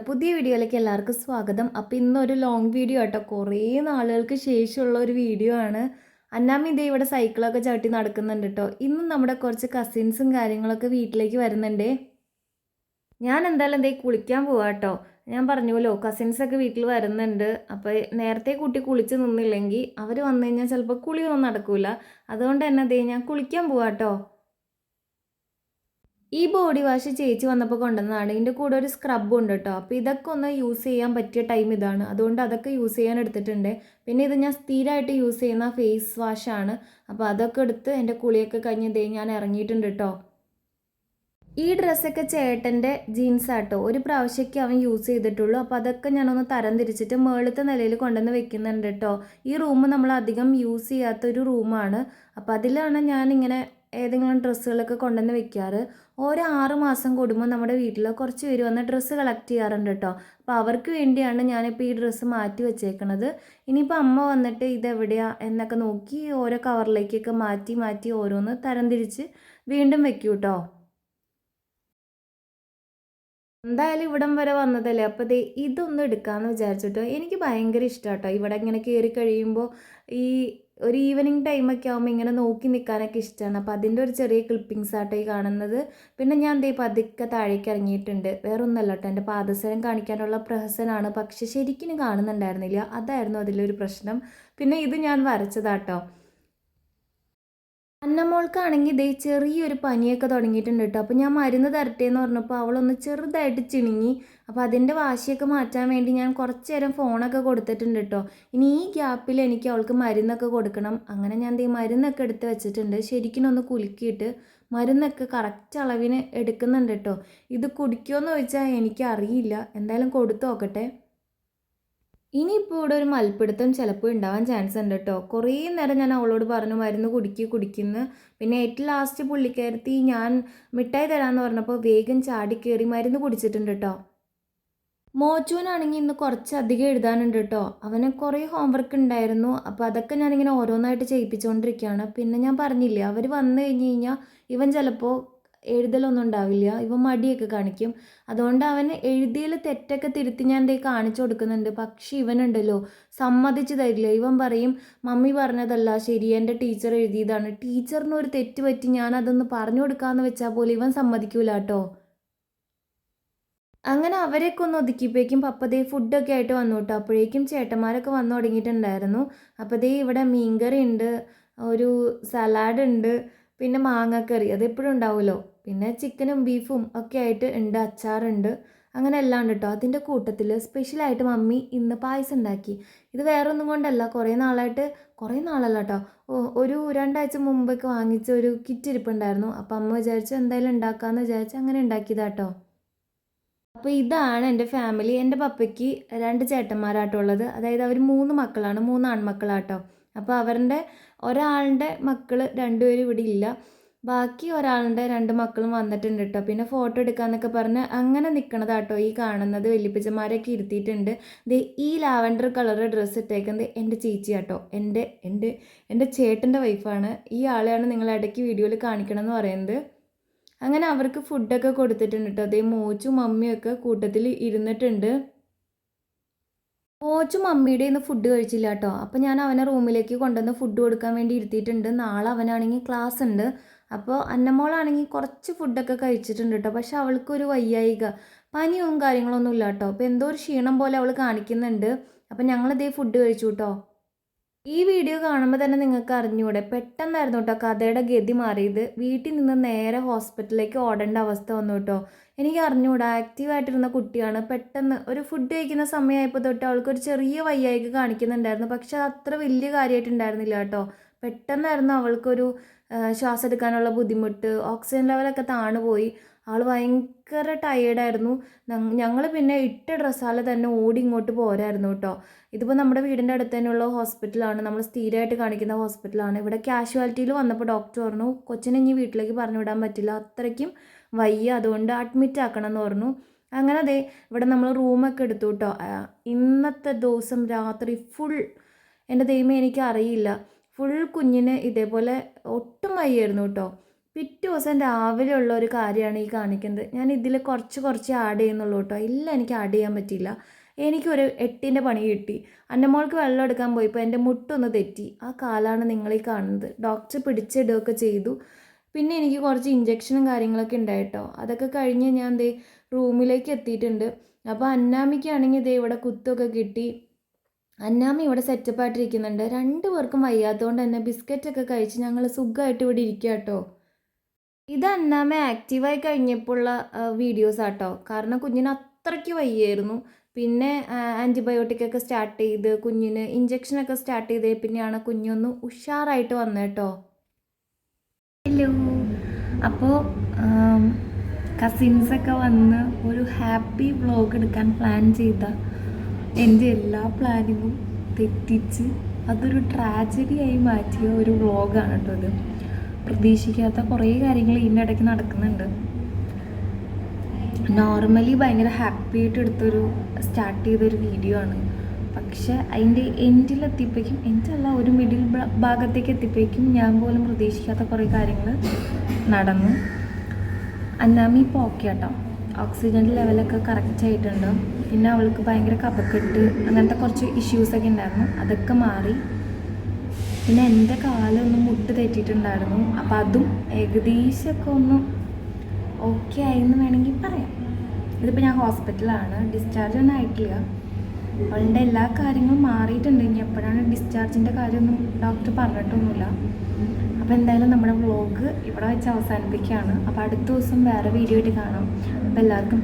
പുതിയ വീഡിയോയിലേക്ക് എല്ലാവർക്കും സ്വാഗതം. അപ്പോൾ ഇന്നൊരു ലോങ് വീഡിയോ ആട്ടോ. കുറേ നാളുകൾക്ക് ശേഷമുള്ള ഒരു വീഡിയോ ആണ്. അന്നാമ്മ ഇതേ ഇവിടെ സൈക്കിളൊക്കെ ചവിട്ടി നടക്കുന്നുണ്ട് കേട്ടോ ഇന്നും നമ്മുടെ കുറച്ച് കസിൻസും കാര്യങ്ങളൊക്കെ വീട്ടിലേക്ക് വരുന്നുണ്ടേ. ഞാൻ എന്തായാലും എന്തേ കുളിക്കാൻ പോവാ കേട്ടോ ഞാൻ പറഞ്ഞുവല്ലോ കസിൻസൊക്കെ വീട്ടിൽ വരുന്നുണ്ട്. അപ്പോൾ നേരത്തെ കുട്ടി കുളിച്ച് നിന്നില്ലെങ്കിൽ അവർ വന്നു കഴിഞ്ഞാൽ ചിലപ്പോൾ കുളിയൊന്നും നടക്കില്ല അതുകൊണ്ട് തന്നെ അതേ ഞാൻ കുളിക്കാൻ പോവാ കേട്ടോ ഈ ബോഡി വാഷ് ചേച്ചി വന്നപ്പോൾ കൊണ്ടുവന്നതാണ്. ഇതിന്റെ കൂടെ ഒരു സ്ക്രബും ഉണ്ട് കേട്ടോ അപ്പോൾ ഇതൊക്കെ ഒന്ന് യൂസ് ചെയ്യാൻ പറ്റിയ ടൈം ഇതാണ്. അതുകൊണ്ട് അതൊക്കെ യൂസ് ചെയ്യാൻ എടുത്തിട്ടുണ്ട്. പിന്നെ ഇത് ഞാൻ സ്ഥിരമായിട്ട് യൂസ് ചെയ്യുന്ന ഫേസ് വാഷാണ് അപ്പോൾ അതൊക്കെ എടുത്ത് എന്റെ കുളിയൊക്കെ കഴിഞ്ഞ് ഞാൻ ഇറങ്ങിയിട്ടുണ്ട് കേട്ടോ ഈ ഡ്രസ്സൊക്കെ ചേട്ടന്റെ ജീൻസ് ആട്ടോ ഒരു പ്രാവശ്യമൊക്കെ അവൻ യൂസ് ചെയ്തിട്ടുള്ളൂ. അപ്പോൾ അതൊക്കെ ഞാനൊന്ന് തരം തിരിച്ചിട്ട് മേളത്തെ നിലയിൽ കൊണ്ടുവന്ന് വെക്കുന്നുണ്ട് കേട്ടോ. ഈ റൂം നമ്മൾ അധികം യൂസ് ചെയ്യാത്തൊരു റൂമാണ്. അപ്പോൾ അതിലാണ് ഞാനിങ്ങനെ ഏതെങ്കിലും ഡ്രസ്സുകളൊക്കെ കൊണ്ടുവന്ന് വെക്കാറ്. ഓരോ ആറ് മാസം കൂടുമ്പോൾ നമ്മുടെ വീട്ടിൽ കുറച്ച് പേര് വന്ന് ഡ്രസ്സ് കളക്ട് ചെയ്യാറുണ്ട് കേട്ടോ. അപ്പോൾ അവർക്ക് വേണ്ടിയാണ് ഞാനിപ്പോൾ ഈ ഡ്രസ്സ് മാറ്റി വെച്ചേക്കണത്. ഇനിയിപ്പോൾ അമ്മ വന്നിട്ട് ഇതെവിടെയാണ് എന്നൊക്കെ നോക്കി ഓരോ കവറിലേക്കൊക്കെ മാറ്റി മാറ്റി ഓരോന്ന് തരംതിരിച്ച് വീണ്ടും വെക്കൂ കേട്ടോ. എന്തായാലും ഇവിടം വരെ വന്നതല്ലേ? അപ്പോൾ ദേ ഇതൊന്നും എടുക്കാമെന്ന് വിചാരിച്ചിട്ടോ എനിക്ക് ഭയങ്കര ഇഷ്ടമാണ് കേട്ടോ ഇവിടെ ഇങ്ങനെ കയറി കഴിയുമ്പോൾ ഈ ഒരു ഈവനിങ് ടൈമൊക്കെ ആകുമ്പോൾ ഇങ്ങനെ നോക്കി നിൽക്കാനൊക്കെ ഇഷ്ടമാണ് അപ്പോൾ അതിന്റെ ഒരു ചെറിയ ക്ലിപ്പിങ്സ് ആട്ടോ ഈ കാണുന്നത്. പിന്നെ ഞാൻ ദേ പതുക്കെ താഴേക്ക് ഇറങ്ങിയിട്ടുണ്ട്. വേറെ ഒന്നല്ല കേട്ടോ എന്റെ പാദസരം കാണിക്കാനുള്ള പ്രഹസനമാണ് പക്ഷെ ശരിക്കും കാണുന്നുണ്ടായിരുന്നില്ല. അതായിരുന്നു അതിലൊരു പ്രശ്നം. പിന്നെ ഇത് ഞാൻ വരച്ചതാട്ടോ. അന്നമോൾക്കാണെങ്കിൽ ദേ ചെറിയൊരു പനിയൊക്കെ തുടങ്ങിയിട്ടുണ്ട് കേട്ടോ അപ്പോൾ ഞാൻ മരുന്ന് തരട്ടെ എന്ന് പറഞ്ഞപ്പോൾ അവളൊന്ന് ചെറുതായിട്ട് ചിണുങ്ങി. അപ്പോൾ അതിന്റെ വാശിയൊക്കെ മാറ്റാൻ വേണ്ടി ഞാൻ കുറച്ച് നേരം ഫോണൊക്കെ കൊടുത്തിട്ടുണ്ട് കേട്ടോ ഇനി ഈ ഗ്യാപ്പിൽ എനിക്ക് അവൾക്ക് മരുന്നൊക്കെ കൊടുക്കണം. അങ്ങനെ ഞാൻ ദേ മരുന്നൊക്കെ എടുത്ത് വെച്ചിട്ടുണ്ട്. ശരിക്കും ഒന്ന് കുലുക്കിയിട്ട് മരുന്നൊക്കെ കറക്റ്റ് അളവിന് എടുക്കുന്നുണ്ട് കേട്ടോ ഇത് കുടിക്കുമോ എന്ന് ചോദിച്ചാൽ എനിക്കറിയില്ല. എന്തായാലും കൊടുത്തു നോക്കട്ടെ. ഇനിയിപ്പോൾ ഇവിടെ ഒരു മൽപ്പിടുത്തം ചിലപ്പോൾ ഉണ്ടാവാൻ ചാൻസ് ഉണ്ട് കേട്ടോ കുറേ നേരം ഞാൻ അവളോട് പറഞ്ഞു മരുന്ന് കുടിക്കി കുടിക്കുന്നു. പിന്നെ ഏറ്റവും ലാസ്റ്റ് പുള്ളിക്കാരത്തി ഞാൻ മിഠായി തരാമെന്ന് പറഞ്ഞപ്പോൾ വേഗം ചാടി കയറി മരുന്ന് കുടിച്ചിട്ടുണ്ട് കേട്ടോ മോച്ചുവിനാണെങ്കിൽ ഇന്ന് കുറച്ചധികം എഴുതാനുണ്ട് കേട്ടോ അവന് കുറേ ഹോംവർക്ക് ഉണ്ടായിരുന്നു. അപ്പോൾ അതൊക്കെ ഞാനിങ്ങനെ ഓരോന്നായിട്ട് ചെയ്യിപ്പിച്ചുകൊണ്ടിരിക്കുകയാണ് പിന്നെ ഞാൻ പറഞ്ഞില്ലേ അവർ വന്നു കഴിഞ്ഞ് കഴിഞ്ഞാൽ ഇവൻ ചിലപ്പോൾ എഴുതലൊന്നും ഉണ്ടാവില്ല. ഇവൻ മടിയൊക്കെ കാണിക്കും. അതുകൊണ്ട് അവന് എഴുതിയിൽ തെറ്റൊക്കെ തിരുത്തി ഞാൻ എന്തേ കാണിച്ചു കൊടുക്കുന്നുണ്ട്. പക്ഷേ ഇവനുണ്ടല്ലോ സമ്മതിച്ചു തരില്ല. ഇവൻ പറയും മമ്മി പറഞ്ഞതല്ല ശരി എന്റെ ടീച്ചർ എഴുതിയതാണ്. ടീച്ചറിന് ഒരു തെറ്റ് പറ്റി ഞാൻ അതൊന്ന് പറഞ്ഞു കൊടുക്കാമെന്ന് വെച്ചാൽ പോലും ഇവൻ സമ്മതിക്കൂല കേട്ടോ. അങ്ങനെ അവരെയൊക്കെ ഒന്ന് ഒതുക്കിയപ്പോഴേക്കും പപ്പ ദേ ഫുഡൊക്കെ ആയിട്ട് വന്നു കേട്ടോ. അപ്പോഴേക്കും ചേട്ടന്മാരൊക്കെ വന്നു തുടങ്ങിയിട്ടുണ്ടായിരുന്നു. അപ്പോൾ ദേ ഇവിടെ മീൻകറി ഉണ്ട് ഒരു സലാഡ് ഉണ്ട് പിന്നെ മാങ്ങക്കറി അതെപ്പോഴും ഉണ്ടാവുമല്ലോ. പിന്നെ ചിക്കനും ബീഫും ഒക്കെ ആയിട്ട് ഉണ്ട് അച്ചാറുണ്ട്. അങ്ങനെ എല്ലാം ഉണ്ട് കേട്ടോ അതിന്റെ കൂട്ടത്തിൽ സ്പെഷ്യലായിട്ട് മമ്മി ഇന്ന് പായസം ഉണ്ടാക്കി. ഇത് വേറെ ഒന്നും കൊണ്ടല്ല കുറേ നാളായിട്ട് കുറേ നാളല്ല കേട്ടോ ഒരു രണ്ടാഴ്ച മുമ്പൊക്കെ വാങ്ങിച്ച ഒരു കിറ്റ് ഇരിപ്പുണ്ടായിരുന്നു. അപ്പോൾ അമ്മ വിചാരിച്ചു എന്തായാലും ഉണ്ടാക്കാമെന്ന് വിചാരിച്ച് അങ്ങനെ ഉണ്ടാക്കിയതാട്ടോ അപ്പോൾ ഇതാണ് എന്റെ ഫാമിലി. എന്റെ പപ്പയ്ക്ക് രണ്ട് ചേട്ടന്മാരാട്ടുള്ളത് അതായത് അവർ മൂന്ന് മക്കളാണ് മൂന്ന് ആൺമക്കളാട്ടോ. അപ്പോൾ അവരുടെ ഒരാളുടെ മക്കൾ രണ്ടുപേരും ഇവിടെ ഇല്ല. ബാക്കി ഒരാളുടെ രണ്ട് മക്കളും വന്നിട്ടുണ്ട് കേട്ടോ പിന്നെ ഫോട്ടോ എടുക്കാന്നൊക്കെ പറഞ്ഞ് അങ്ങനെ നിൽക്കണതാട്ടോ ഈ കാണുന്നത്. വെല്ലിപ്പിച്ചമാരൊക്കെ ഇരുത്തിയിട്ടുണ്ട്. ഈ ലാവൻഡർ കളർ ഡ്രസ്സ് ഇട്ടേക്കുന്നത് എന്റെ ചേച്ചി കേട്ടോ എന്റെ എന്റെ എന്റെ ചേട്ടന്റെ വൈഫാണ് ഈ ആളെയാണ് നിങ്ങൾ ഇടയ്ക്ക് വീഡിയോയിൽ കാണിക്കണമെന്ന് പറയുന്നത്. അങ്ങനെ അവർക്ക് ഫുഡൊക്കെ കൊടുത്തിട്ടുണ്ട് കേട്ടോ അതേ മോച്ചും മമ്മിയൊക്കെ കൂട്ടത്തിൽ ഇരുന്നിട്ടുണ്ട്. മോച്ചും മമ്മിയുടെ ഇന്ന് ഫുഡ് കഴിച്ചില്ല കേട്ടോ അപ്പോൾ ഞാൻ അവനെ റൂമിലേക്ക് കൊണ്ടുവന്ന് ഫുഡ് കൊടുക്കാൻ വേണ്ടി ഇരുത്തിയിട്ടുണ്ട്. നാളെ അവനാണെങ്കിൽ ക്ലാസ് ഉണ്ട്. അപ്പോൾ അന്നമോളാണെങ്കിൽ കുറച്ച് ഫുഡൊക്കെ കഴിച്ചിട്ടുണ്ട് കേട്ടോ പക്ഷെ അവൾക്കൊരു വയ്യായിക. പനിയും കാര്യങ്ങളൊന്നും ഇല്ല കേട്ടോ അപ്പോൾ എന്തോ ഒരു ക്ഷീണം പോലെ അവൾ കാണിക്കുന്നുണ്ട്. അപ്പോൾ ഞങ്ങളിതേ ഫുഡ് കഴിച്ചു കേട്ടോ ഈ വീഡിയോ കാണുമ്പോൾ തന്നെ നിങ്ങൾക്ക് അറിഞ്ഞൂടെ. പെട്ടെന്നായിരുന്നു കേട്ടോ കഥയുടെ ഗതി മാറിയത്. വീട്ടിൽ നിന്ന് നേരെ ഹോസ്പിറ്റലിലേക്ക് ഓടേണ്ട അവസ്ഥ വന്നു കേട്ടോ എനിക്ക് അറിഞ്ഞൂടാ. ആക്റ്റീവായിട്ടിരുന്ന കുട്ടിയാണ്. പെട്ടെന്ന് ഒരു ഫുഡ് കഴിക്കുന്ന സമയമായപ്പോൾ തൊട്ട് അവൾക്കൊരു ചെറിയ വയ്യായിക്ക് കാണിക്കുന്നുണ്ടായിരുന്നു. പക്ഷെ അത് അത്ര വലിയ കാര്യമായിട്ടുണ്ടായിരുന്നില്ല കേട്ടോ പെട്ടെന്നായിരുന്നു അവൾക്കൊരു ശ്വാസം എടുക്കാനുള്ള ബുദ്ധിമുട്ട് ഓക്സിജൻ ലെവലൊക്കെ താണു പോയി ആൾ ഭയങ്കര ടയേർഡായിരുന്നു ഞങ്ങൾ പിന്നെ ഇട്ട ഡ്രസ്സാൽ തന്നെ ഓടി ഇങ്ങോട്ട് പോരായിരുന്നു കേട്ടോ. ഇതിപ്പോൾ നമ്മുടെ വീടിന്റെ അടുത്ത് തന്നെയുള്ള ഹോസ്പിറ്റലാണ് നമ്മൾ സ്ഥിരമായിട്ട് കാണിക്കുന്ന ഹോസ്പിറ്റലാണ് ഇവിടെ കാഷ്വാലിറ്റിയിൽ വന്നപ്പോൾ ഡോക്ടർ പറഞ്ഞു കൊച്ചിനെ ഇനി വീട്ടിലേക്ക് പറഞ്ഞു വിടാൻ പറ്റില്ല. അത്രയ്ക്കും വയ്യ. അതുകൊണ്ട് അഡ്മിറ്റ് ആക്കണം എന്ന് പറഞ്ഞു. അങ്ങനെ അതെ ഇവിടെ നമ്മൾ റൂമൊക്കെ എടുത്തു കേട്ടോ. ഇന്നത്തെ ദിവസം രാത്രി ഫുൾ എന്റെ ദൈവം എനിക്ക് അറിയില്ല ഫുൾ കുഞ്ഞിന് ഇതേപോലെ ഒട്ടും വയ്യായിരുന്നു കേട്ടോ. പിറ്റേ ദിവസം രാവിലെ ഉള്ള ഒരു കാര്യമാണ് ഈ കാണിക്കുന്നത്. ഞാൻ ഇതിൽ കുറച്ച് കുറച്ച് ആഡ് ചെയ്യുന്നുള്ളൂ കേട്ടോ. ഇല്ല എനിക്ക് ആഡ് ചെയ്യാൻ പറ്റിയില്ല. എനിക്കൊരു എട്ടിന്റെ പണി കിട്ടി. അന്നമോൾക്ക് വെള്ളം എടുക്കാൻ പോയപ്പോൾ എന്റെ മുട്ടൊന്ന് തെറ്റി. ആ കാലാണ് നിങ്ങളീ കാണുന്നത്. ഡോക്ടർ പിടിച്ചിടുകയൊക്കെ ചെയ്തു. പിന്നെ എനിക്ക് കുറച്ച് ഇഞ്ചക്ഷനും കാര്യങ്ങളൊക്കെ ഉണ്ടായിട്ടോ അതൊക്കെ കഴിഞ്ഞ് ഞാൻ ദേ റൂമിലേക്ക് എത്തിയിട്ടുണ്ട്. അപ്പോൾ അന്നാമിക്കാണെങ്കിൽ ദേ ഇവിടെ കുത്തൊക്കെ കിട്ടി. അന്നാമി ഇവിടെ സെറ്റപ്പ് ആയിട്ടിരിക്കുന്നുണ്ട്. രണ്ടു പേർക്കും വയ്യാത്തതുകൊണ്ട് തന്നെ ബിസ്ക്കറ്റൊക്കെ കഴിച്ച് ഞങ്ങൾ സുഖമായിട്ട് ഇവിടെ ഇരിക്കുക കേട്ടോ ഇത് അന്നാമ ആക്റ്റീവായി കഴിഞ്ഞപ്പോഴുള്ള വീഡിയോസ് ആട്ടോ. കാരണം കുഞ്ഞിന് അത്രയ്ക്ക് വയ്യായിരുന്നു. പിന്നെ ആന്റിബയോട്ടിക് ഒക്കെ സ്റ്റാർട്ട് ചെയ്ത് കുഞ്ഞിന് ഇഞ്ചക്ഷനൊക്കെ സ്റ്റാർട്ട് ചെയ്തേ പിന്നെയാണ് കുഞ്ഞൊന്ന് ഉഷാറായിട്ട് വന്നത് കേട്ടോ ഹലോ അപ്പോൾ കസിൻസൊക്കെ വന്ന് ഒരു ഹാപ്പി വ്ളോഗ് എടുക്കാൻ പ്ലാൻ ചെയ്ത. എന്റെ എല്ലാ പ്ലാനിങ്ങും തെറ്റിച്ച് അതൊരു ട്രാജഡിയായി മാറ്റിയ ഒരു വ്ളോഗാണ് കേട്ടോ ഇത്. പ്രതീക്ഷിക്കാത്ത കുറേ കാര്യങ്ങൾ ഇതിന്റെ ഇടയ്ക്ക് നടക്കുന്നുണ്ട്. നോർമലി ഭയങ്കര ഹാപ്പി ആയിട്ട് എടുത്തൊരു സ്റ്റാർട്ട് ചെയ്തൊരു വീഡിയോ ആണ്. പക്ഷെ അതിന്റെ എൻഡിലെത്തിയപ്പോഴേക്കും എൻഡല്ല ഒരു മിഡിൽ ഭാഗത്തേക്ക് എത്തിയപ്പോഴേക്കും ഞാൻ പോലും പ്രതീക്ഷിക്കാത്ത കുറേ കാര്യങ്ങൾ നടന്നു. അന്നാമി ഇപ്പോൾ ഓക്കെ കേട്ടോ ഓക്സിജൻ ലെവലൊക്കെ കറക്റ്റ് ആയിട്ടുണ്ട്. പിന്നെ അവൾക്ക് ഭയങ്കര കപക്കെട്ട് അങ്ങനത്തെ കുറച്ച് ഇഷ്യൂസൊക്കെ ഉണ്ടായിരുന്നു. അതൊക്കെ മാറി. പിന്നെ എന്റെ കാലൊന്നും മുട്ട് തെറ്റിയിട്ടുണ്ടായിരുന്നു. അപ്പോൾ അതും ഏകദേശമൊക്കെ ഒന്ന് ഓക്കെ ആയെന്ന് വേണമെങ്കിൽ പറയാം. ഇതിപ്പോൾ ഞാൻ ഹോസ്പിറ്റലാണ് ഡിസ്ചാർജ് ഒന്നും ആയിട്ടില്ല. അവളുടെ എല്ലാ കാര്യങ്ങളും മാറിയിട്ടുണ്ട്. ഇനി എപ്പോഴാണ് ഡിസ്ചാർജിന്റെ കാര്യമൊന്നും ഡോക്ടർ പറഞ്ഞിട്ടൊന്നുമില്ല. അപ്പോൾ എന്തായാലും നമ്മുടെ വ്ളോഗ് ഇവിടെ വെച്ച് അവസാനിപ്പിക്കുകയാണ്. അപ്പോൾ അടുത്ത ദിവസം വേറെ വീഡിയോ ആയിട്ട് കാണാം. അപ്പോൾ എല്ലാവർക്കും